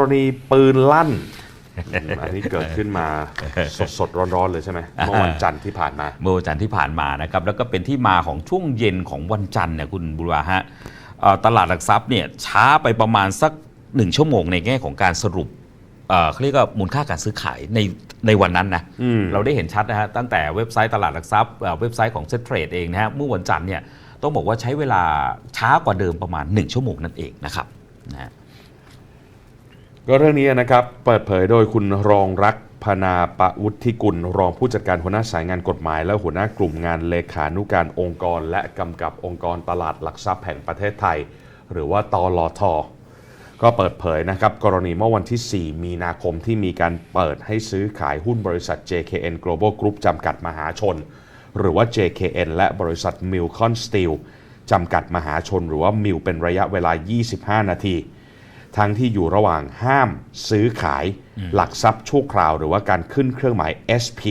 รณีปืนลั่นอืมอันนี้เกิดขึ้นมาสดๆร้อนๆเลยใช่ไหมเมื่อวันจันทร์ที่ผ่านมา เมื่อวันจันทร์ที่ผ่านมานะครับแล้วก็เป็นที่มาของช่วงเย็นของวันจันทร์เนี่ยคุณบุราฮะเอ่อตลาดหลักทรัพย์เนี่ยช้าไปประมาณสักหนึ่งชั่วโมงในแง่ของการสรุปเอ่อเขาเรียกว่ามูลค่าการซื้อขายในในวันนั้นนะอืมเราได้เห็นชัดนะฮะตั้งแต่เว็บไซต์ตลาดหลักทรัพย์เอ่อเว็บไซต์ของเซ็ตเทรดเองนะฮะเมื่อวันจันทร์เนี่ยต้องบอกว่าใช้เวลาช้ากว่าเดิมประมาณ 1 ชั่วโมงนั่นเองนะครับนะฮะ ก็เรื่องนี้นะครับเปิดเผยโดยคุณรองรักพนาปะวุฒิกุล รองผู้จัดการหัวหน้าสายงานกฎหมาย และหัวหน้ากลุ่มงานเลขานุการองค์กร และกำกับองค์กรตลาดหลักทรัพย์แห่งประเทศไทย หรือว่าตลทก็เปิดเผยนะครับกรณีเมื่อวันที่ 4 มีนาคมที่มีการเปิดให้ซื้อขายหุ้นบริษัท JKN Global Group จำกัดมหาชน หรือว่า JKN และบริษัท Milcon Steel จำกัดมหาชน หรือว่า MIL เป็นระยะเวลา 25 นาที ทั้งที่อยู่ระหว่างห้ามซื้อขายหลักทรัพย์ชั่วคราว หรือว่าการขึ้นเครื่องหมาย SP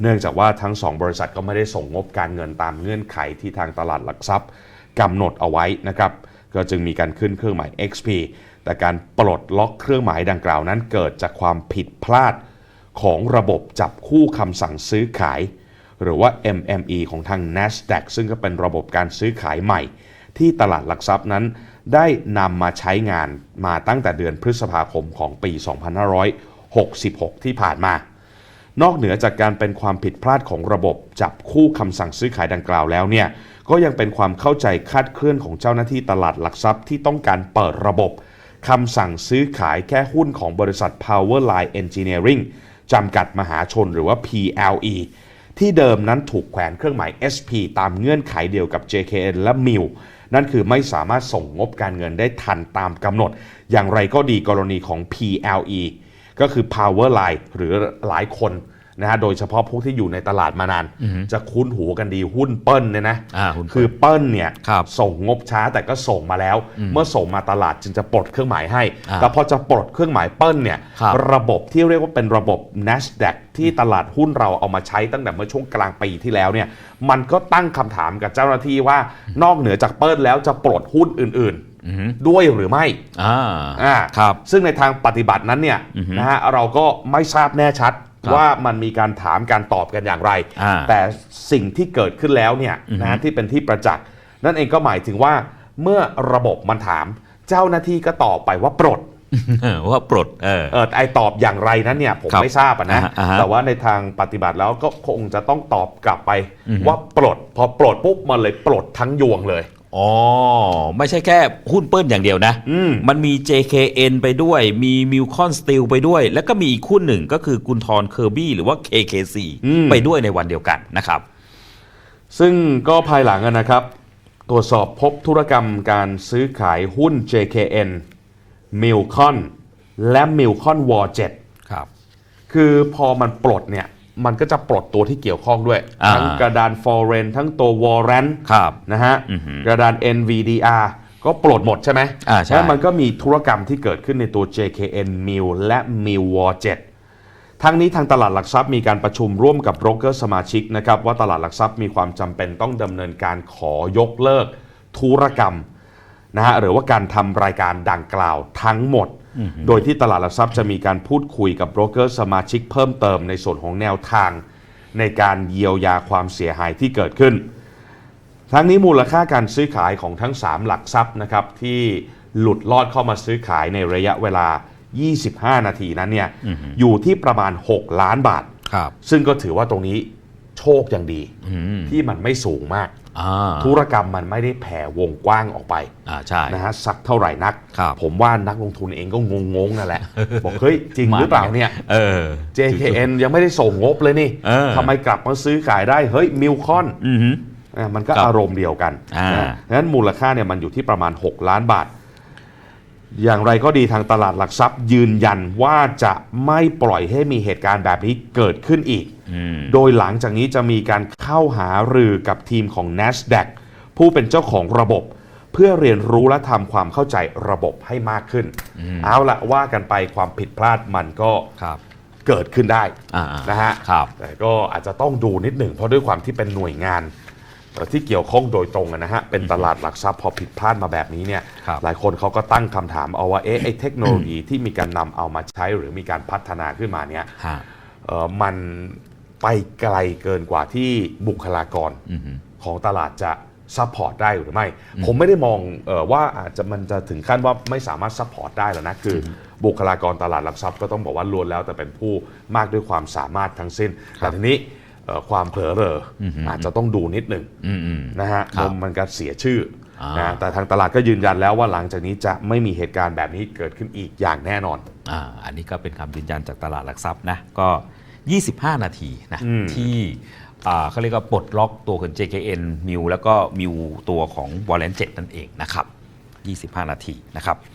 เนื่องจากว่าทั้งสองบริษัทก็ไม่ได้ส่งงบการเงินตามเงื่อนไขที่ทางตลาดหลักทรัพย์กำหนดเอาไว้นะครับก็จึงมีการขึ้นเครื่องหมาย XP แต่การปลดล็อกเครื่องหมายดังกล่าวนั้นเกิดจากความผิดพลาดของระบบจับคู่คำสั่งซื้อขาย หรือว่า MME ของทาง NASDAQ ซึ่งก็เป็นระบบการซื้อขายใหม่ ที่ตลาดหลักทรัพย์นั้น ได้นำมาใช้งานมาตั้งแต่เดือนพฤษภาคมของปี 2566 ที่ผ่านมา นอกเหนือจากการเป็นความผิดพลาดของระบบจับคู่คำสั่งซื้อขายดังกล่าวแล้วเนี่ยก็ยังเป็นความเข้าใจคาดเคลื่อนของเจ้าหน้าที่ตลาดหลักทรัพย์ที่ต้องการเปิดระบบคำสั่งซื้อขายแค่หุ้นของบริษัท Powerline Engineering จำกัดมหาชนหรือว่า PLE ที่เดิมนั้นถูกแขวนเครื่องหมาย SP ตามเงื่อนไขเดียวกับ JKN และ MIL นั่นคือไม่สามารถส่งงบการเงินได้ทันตามกำหนด อย่างไรก็ดีกรณีของ PLE ก็คือ Powerline หรือหลายคน นะฮะโดยเฉพาะพวกที่อยู่ในตลาดมานาน จะคุ้นหูกันดีหุ้นเปิ้ลเนี่ยนะอ่าหุ้นเปิ้ลคือเปิ้ลเนี่ยครับส่งงบช้าแต่ก็ส่งมาแล้ว เมื่อส่งมาตลาดจึงจะปลดเครื่องหมายให้อ่าแต่พอจะปลดเครื่องหมายเปิ้ลเนี่ยครับระบบที่เรียกว่าเป็นระบบ NASDAQ ที่ตลาดหุ้นเราเอามาใช้ตั้งแต่เมื่อช่วงกลางปีที่แล้วเนี่ยมันก็ตั้งคำถามกับเจ้าหน้าที่ว่านอกเหนือจากเปิ้ลแล้วจะปลดหุ้นอื่นๆด้วยหรือไม่อ่าอ่า ครับ ซึ่งในทางปฏิบัตินั้นเนี่ยนะฮะเราก็ไม่ทราบแน่ชัดครับ ว่ามันมีการถามการตอบกันอย่างไรอ่าแต่สิ่งที่เกิดขึ้นแล้วเนี่ยนะฮะที่เป็นที่ประจักษ์นั่นเองก็หมายถึงว่าเมื่อระบบมันถาม เจ้าหน้าที่ก็ตอบไปว่าปลดว่าปลดเออเออไอตอบอย่างไรนั้นเนี่ยผมครับไม่ทราบอะนะอ่าฮะอ่าฮะแต่ว่าในทางปฏิบัติแล้วก็คงจะต้องตอบกลับไปว่าปลด พอปลดปุ๊บมันเลยปลดทั้งยวงเลย อ๋อ ไม่ใช่แค่หุ้นเปิ้ลอย่างเดียวนะ อืม มันมี JKN ไปด้วย มี Milcon Steel ไปด้วย แล้วก็มีอีกหุ้นหนึ่งก็คือกุนทรเคอร์บี้หรือว่า KKC อืม ไปด้วยในวันเดียวกันนะครับ ซึ่งก็ภายหลังอะนะครับ ตรวจสอบพบธุรกรรมการซื้อขายหุ้น JKN Milcon และ Milcon War 7 ครับ คือพอมันปลดเนี่ย มันก็จะปลดตัวที่เกี่ยวข้องด้วย อ่าทั้งกระดาน Foreign ทั้งตัว Warrant ครับนะฮะอือหือกระดาน NVDR ก็ปลดหมดใช่ไหมอ่าใช่ แล้วมันก็มีธุรกรรมที่เกิดขึ้นในตัว JKN Mil และ Mil War 7 ทั้งนี้ทางตลาดหลักทรัพย์มีการประชุมร่วมกับโบรกเกอร์สมาชิกนะครับว่าตลาดหลักทรัพย์มีความจำเป็นต้องดำเนินการขอยกเลิกธุรกรรมนะฮะหรือว่าการทำรายการดังกล่าวทั้งหมด โดยที่ตลาดหลักทรัพย์จะมีการพูดคุยกับโบรกเกอร์สมาชิกเพิ่มเติมในส่วนของแนวทาง ในการเยียวยาความเสียหายที่เกิดขึ้น ทั้งนี้มูลค่าการซื้อขายของทั้ง 3 หลักทรัพย์นะครับที่หลุดลอดเข้ามาซื้อขายในระยะเวลา 25 นาทีนั้นเนี่ยอยู่ที่ประมาณ 6 ล้านบาทครับซึ่งก็ถือว่าตรงนี้ โชคยังดีที่มันไม่สูงมากอ่าธุรกรรมมันไม่ได้แผ่วงกว้างออกไปอ่าใช่นะฮะสักเท่าไหร่นักครับผมว่านักลงทุนเองก็งงๆนั่นแหละ บอกเฮ้ยจริงหรือเปล่าเนี่ยเออ JKN ยังไม่ได้ส่งงบเลยนี่เออทำไมกลับมาซื้อขายได้ เฮ้ยมิลคอนอือหืออะมันก็ครับอารมณ์เดียวกันอ่านะดังนั้นมูลค่าเนี่ยมันอยู่ที่ประมาณ 6 ล้านบาท อย่างไรก็ดีทางตลาดหลักทรัพย์ยืนยันว่าจะไม่ปล่อยให้มีเหตุการณ์แบบนี้เกิดขึ้นอีกอืมโดยหลังจากนี้จะมีการเข้าหารือกับทีมของ NASDAQ ผู้เป็นเจ้าของระบบ เพื่อเรียนรู้และทำความเข้าใจระบบให้มากขึ้น เอาละว่ากันไปความผิดพลาดมันก็ครับเกิดขึ้นได้อ่านะฮะครับแต่ก็อาจจะต้องดูนิดหนึ่งเพราะด้วยความที่เป็นหน่วยงานเอ่อ ที่เกี่ยวข้องโดยตรงอะนะฮะเป็นตลาดหลักทรัพย์พอผิดพลาดมาแบบนี้เนี่ยครับหลายคนเขาก็ตั้งคำถามเอาว่าเอ๊ะไอ้เทคโนโลยีที่มีการนำเอามาใช้หรือมีการพัฒนาขึ้นมาเนี่ยฮะเอ่อมันไปไกลเกินกว่าที่บุคลากรอือฮึของตลาดจะซัพพอร์ตได้หรือไม่ ผมไม่ได้มองเออว่าอาจจะมันจะถึงขั้นว่าไม่สามารถซัพพอร์ตได้แล้วนะ คืออบุคลากรตลาดหลักทรัพย์ก็ต้องบอกว่าล้วนแล้วแต่เป็นผู้มากด้วยความสามารถทั้งสิ้น แต่ทีนี้เอ่อ ความเผลอเรอออาจจะต้องดูนิดหนึ่งอืมอืมนะฮะครับนมมันก็เสียชื่ออ่านะแต่ทางตลาดก็ยืนยันแล้วว่าหลังจากนี้จะไม่มีเหตุการณ์แบบนี้เกิดขึ้นอีกอย่างแน่นอนอ่าอันนี้ก็เป็นคำยืนยันจากตลาดหลักทรัพย์นะก็ 25 นาทีนะอืมที่อ่าเขาเรียกว่าปลดล็อกตัวของ JKN มิวแล้วก็มิวตัวของ w a l l e n 7นั่นเองนะครับ 25 นาทีนะครับ